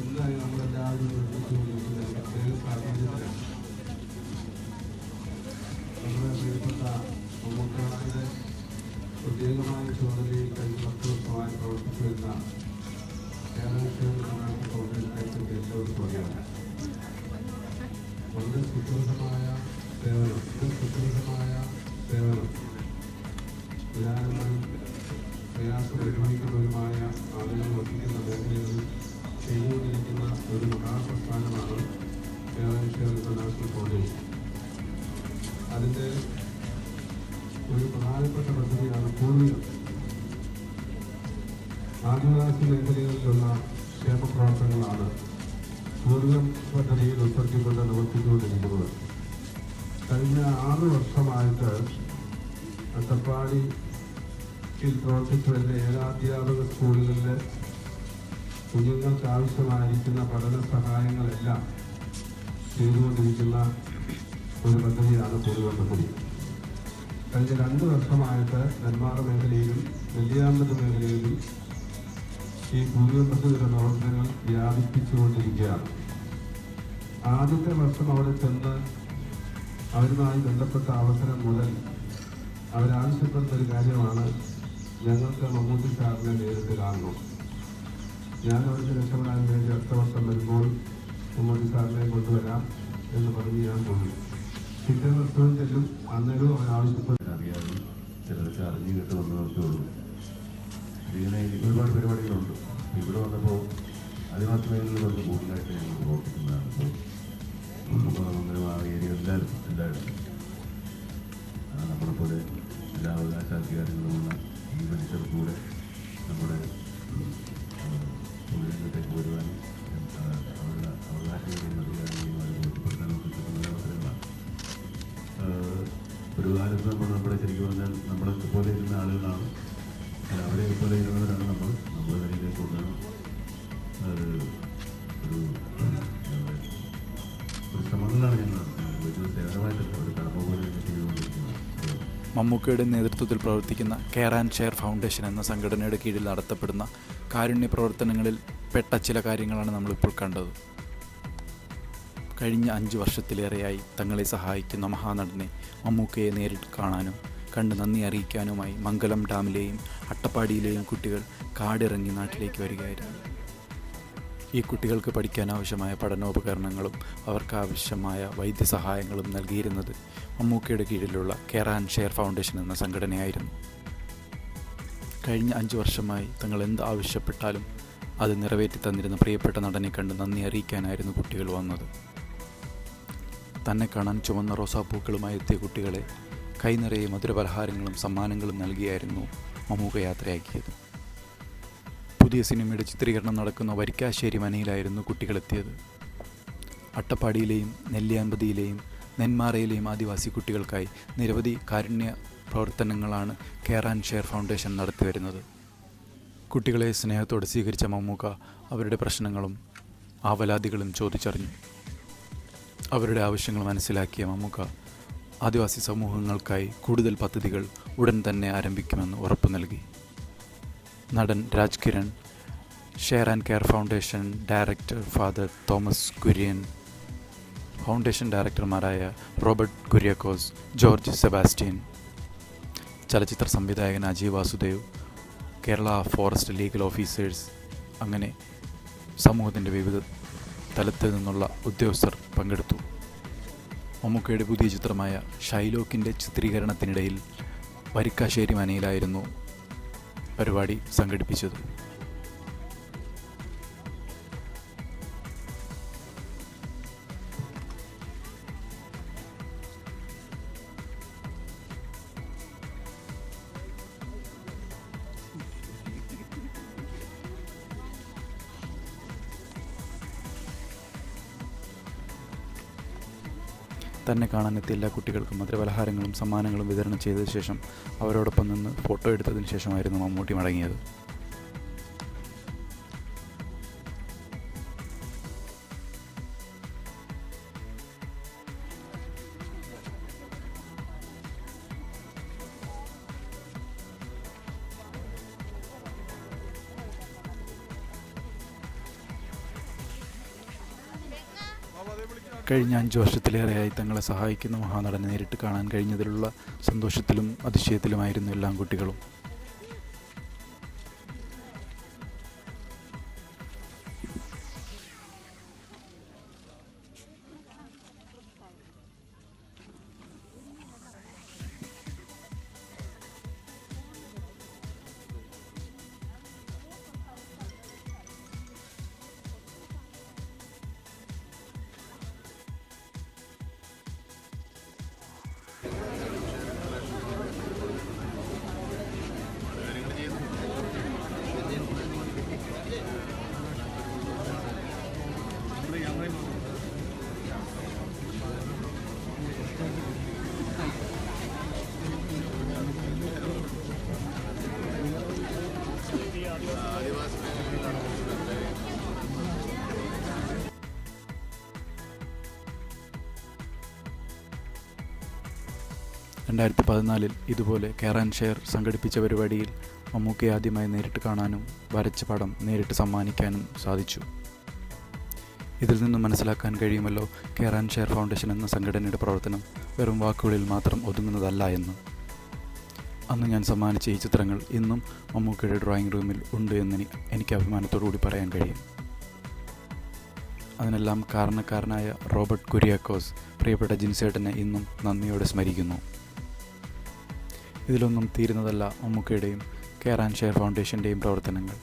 ഇന്നായി നമ്മളെല്ലാവരും പ്രത്യേക സാഹചര്യത്തിലാണ് നമ്മുടെ പ്രിയപ്പെട്ട മമ്മൂക്കായുടെ പ്രത്യേകമായ ചുമതലയിൽ കഴിഞ്ഞ പത്ത് വർഷമായി പ്രവർത്തിച്ചു വരുന്ന കേരളത്തിൽ കോൺഗ്രസിന്റെ എല്ലാവർക്കും അറിയാം വളരെ സുദൃഢമായ സേവനം സുദൃഢമായ സേവനം പ്രധാനമായും പ്രയാസം ആളുകൾ വസിക്കുന്ന മേഖലകളിൽ ചെയ്തുകൊണ്ടിരിക്കുന്ന ഒരു മഹാപ്രസ്ഥാനമാണ് കേരള ഇന്റർനാഷണൽ കോളേജ്. അതിന്റെ ഒരു പ്രധാനപ്പെട്ട പദ്ധതിയാണ് പൂർവികം ആദിവാസി മേഖലകളിലുള്ള ക്ഷേമ പ്രവർത്തനങ്ങളാണ് പൂർവികം പദ്ധതിയിൽ ഉൾപ്പെടുത്തിക്കൊണ്ട് നിവർത്തിച്ചുകൊണ്ടിരിക്കുന്നത്. കഴിഞ്ഞ ആറ് വർഷമായിട്ട് അട്ടപ്പാടി ിൽ പ്രവർത്തിച്ചു വരുന്ന ഏകാധ്യാപക സ്കൂളുകളിലെ കുഞ്ഞുങ്ങൾക്ക് ആവശ്യമായിരിക്കുന്ന പഠന സഹായങ്ങളെല്ലാം ചെയ്തുകൊണ്ടിരിക്കുന്ന ഒരു പദ്ധതിയാണ് പൂർവ പദ്ധതി കഴിഞ്ഞ രണ്ട് വർഷമായിട്ട് നെന്മാറ മേഖലയിലും നെല്ലിയാമ്പത് മേഖലയിലും ഈ പൂർവ പദ്ധതിയുടെ പ്രവർത്തനങ്ങൾ വ്യാപിപ്പിച്ചുകൊണ്ടിരിക്കുകയാണ്. ആദ്യത്തെ വർഷം അവിടെ ചെന്ന് അവരുമായി ബന്ധപ്പെട്ട അവസരം മുതൽ അവരാവശ്യപ്പെടുന്ന ഒരു കാര്യമാണ് ഞങ്ങൾക്ക് മമ്മൂട്ടി സാറിനെ നേരിട്ട് കാണണം. ഞാൻ അവിടുത്തെ രക്ഷപ്പെടാൻ വേണ്ടി അടുത്ത വർഷം വരുമ്പോൾ മമ്മൂട്ടി സാറിനെ കൊണ്ടുവരാം എന്ന് പറഞ്ഞ് ഞാൻ പോയി പിറ്റേ വർഷവും ചെല്ലും. അന്നേരവും അവർ ആവശ്യപ്പെട്ടു അറിയാതെ ചിലർക്ക് അറിഞ്ഞു കേട്ട് വന്നവർക്കേ ഉള്ളൂ ഇങ്ങനെ ഒരുപാട് പരിപാടികളുണ്ട്. ഇവിടെ വന്നപ്പോൾ അതിമാത്രമേ വന്ന് കൂടുതലായിട്ട് ഞങ്ങൾ പ്രവർത്തിക്കുന്നതാണ്. ഇപ്പോൾ നമുക്ക് ആ ഏരിയ എല്ലാവരും എല്ലായിടത്തും നമ്മളെപ്പോലെ എല്ലാ അവകാശ അധികാരങ്ങളുമുള്ള ഈ കൂടെ നമ്മുടെ തൊഴിലിടത്തേക്ക് വരുവാനും അവരുടെ അവകാശങ്ങളെയും അധികാരങ്ങളെയും ബോധ്യപ്പെടുത്താനും ബോധ്യപ്പെടുത്താനൊക്കെ കിട്ടുന്ന അവസരങ്ങളാണ് ഒരു കാലത്ത് നമ്മൾ നമ്മുടെ ശരിക്കും പറഞ്ഞാൽ നമ്മളെ പോലെ ഇരുന്ന ആളുകളാണ് അവരെ പോലെ ഇരുന്നവരാണ് നമ്മൾ നമ്മുടെ കയ്യിലേക്ക് കൊണ്ടുവരണം ഒരു ശ്രമങ്ങളാണ് ഞങ്ങൾ നടത്തുന്നത് ഒരു സേവനമായിട്ട് ഒരു കടമ പോലെ ചെയ്തുകൊണ്ടിരിക്കുന്നത് മമ്മൂക്കയുടെ നേതൃത്വത്തിൽ പ്രവർത്തിക്കുന്ന കെയർ ആൻഡ് ഷെയർ ഫൗണ്ടേഷൻ എന്ന സംഘടനയുടെ കീഴിൽ നടത്തപ്പെടുന്ന കാരുണ്യ പ്രവർത്തനങ്ങളിൽ പെട്ട ചില കാര്യങ്ങളാണ് നമ്മളിപ്പോൾ കണ്ടത്. കഴിഞ്ഞ അഞ്ച് വർഷത്തിലേറെയായി തങ്ങളെ സഹായിക്കുന്ന മഹാനടനെ മമ്മൂക്കയെ നേരിട്ട് കാണാനും കണ്ട് നന്ദി അറിയിക്കാനുമായി മംഗലം ഡാമിലെയും അട്ടപ്പാടിയിലെയും കുട്ടികൾ കാടിറങ്ങി നാട്ടിലേക്ക് വരികയായിരുന്നു. ഈ കുട്ടികൾക്ക് പഠിക്കാനാവശ്യമായ പഠനോപകരണങ്ങളും അവർക്ക് ആവശ്യമായ വൈദ്യസഹായങ്ങളും നൽകിയിരുന്നത് മമ്മൂക്കയുടെ കീഴിലുള്ള കെയർ ആൻഡ് ഷെയർ ഫൗണ്ടേഷൻ എന്ന സംഘടനയായിരുന്നു. കഴിഞ്ഞ അഞ്ച് വർഷമായി തങ്ങൾ എന്ത് ആവശ്യപ്പെട്ടാലും അത് നിറവേറ്റി തന്നിരുന്ന പ്രിയപ്പെട്ട നടനെ കണ്ട് നന്ദി അറിയിക്കാനായിരുന്നു കുട്ടികൾ വന്നത്. തന്നെ കാണാൻ ചുമന്ന റോസാപ്പൂക്കളുമായി എത്തിയ കുട്ടികളെ കൈനിറയെ മധുരപലഹാരങ്ങളും സമ്മാനങ്ങളും നൽകിയായിരുന്നു മമ്മൂക്ക യാത്രയാക്കിയത്. പുതിയ സിനിമയുടെ ചിത്രീകരണം നടക്കുന്ന വരിക്കാശ്ശേരി മനയിലായിരുന്നു കുട്ടികളെത്തിയത്. അട്ടപ്പാടിയിലെയും നെല്ലിയാമ്പതിയിലെയും നെന്മാറയിലെയും ആദിവാസി കുട്ടികൾക്കായി നിരവധി കാരുണ്യ പ്രവർത്തനങ്ങളാണ് കെയർ ആൻഡ് ഷെയർ ഫൗണ്ടേഷൻ നടത്തി വരുന്നത്. കുട്ടികളെ സ്നേഹത്തോടെ സ്വീകരിച്ച മമ്മൂക്ക അവരുടെ പ്രശ്നങ്ങളും ആവലാതികളും ചോദിച്ചറിഞ്ഞു. അവരുടെ ആവശ്യങ്ങൾ മനസ്സിലാക്കിയ മമ്മൂക്ക ആദിവാസി സമൂഹങ്ങൾക്കായി കൂടുതൽ പദ്ധതികൾ ഉടൻ തന്നെ ആരംഭിക്കുമെന്ന് ഉറപ്പു നൽകി. നടൻ Raj Kiran share and care foundation director father Thomas Kurian foundation ഡയറക്ടർമാരായ Robert Kuriakose George Sebastian ചലച്ചിത്ര സംവിധായകൻ Ajay Vasudev Kerala forest legal officers അങ്ങനെ സമൂഹത്തിന്റെ വിവിധ തലത്തിൽ നിന്നുള്ള ഉദ്യോഗസ്ഥർ പങ്കെടുത്തു. മമ്മൂക്കയുടെ പുതിയ ചിത്രമായ ഷൈലോക്കിന്റെ ചിത്രീകരണത്തിനിടയിൽ വരിക്കാശ്ശേരി മനയിലായിരുന്നു പരിപാടി സംഘടിപ്പിച്ചത്. തന്നെ കാണാനെത്തിയ എല്ലാ കുട്ടികൾക്കും മധുരപലഹാരങ്ങളും സമ്മാനങ്ങളും വിതരണം ചെയ്ത ശേഷം അവരോടൊപ്പം നിന്ന് ഫോട്ടോ എടുത്തതിന് ശേഷമായിരുന്നു മമ്മൂട്ടി മടങ്ങിയത്. കഴിഞ്ഞ അഞ്ച് വർഷത്തിലേറെയായി തങ്ങളെ സഹായിക്കുന്ന മഹാനടനെ നേരിട്ട് കാണാൻ കഴിഞ്ഞതിലുള്ള സന്തോഷത്തിലും അതിശയത്തിലുമായിരുന്നു എല്ലാ കുട്ടികളും. രണ്ടായിരത്തി പതിനാലിൽ ഇതുപോലെ കെയർ ആൻഡ് ഷെയർ സംഘടിപ്പിച്ച പരിപാടിയിൽ മമ്മൂക്കയെ ആദ്യമായി നേരിട്ട് കാണാനും വരച്ച പടം നേരിട്ട് സമ്മാനിക്കാനും സാധിച്ചു. ഇതിൽ നിന്നും മനസ്സിലാക്കാൻ കഴിയുമല്ലോ കെയർ ആൻഡ് ഷെയർ ഫൗണ്ടേഷൻ എന്ന സംഘടനയുടെ പ്രവർത്തനം വെറും വാക്കുകളിൽ മാത്രം ഒതുങ്ങുന്നതല്ല എന്ന്. അന്ന് ഞാൻ സമ്മാനിച്ച ഈ ചിത്രങ്ങൾ ഇന്നും മമ്മൂക്കയുടെ ഡ്രോയിങ് റൂമിൽ ഉണ്ട് എന്ന് എനി- എനിക്ക് അഭിമാനത്തോടു കൂടി പറയാൻ കഴിയും. അതിനെല്ലാം കാരണക്കാരനായ റോബർട്ട് കുര്യാക്കോസ് പ്രിയപ്പെട്ട ജിൻസേട്ടനെ ഇന്നും നന്ദിയോടെ സ്മരിക്കുന്നു. ഇതിലൊന്നും തീരുന്നതല്ല മമ്മൂക്കയുടെയും കെയർ ആൻഡ് ഷെയർ ഫൗണ്ടേഷന്റെയും പ്രവർത്തനങ്ങൾ.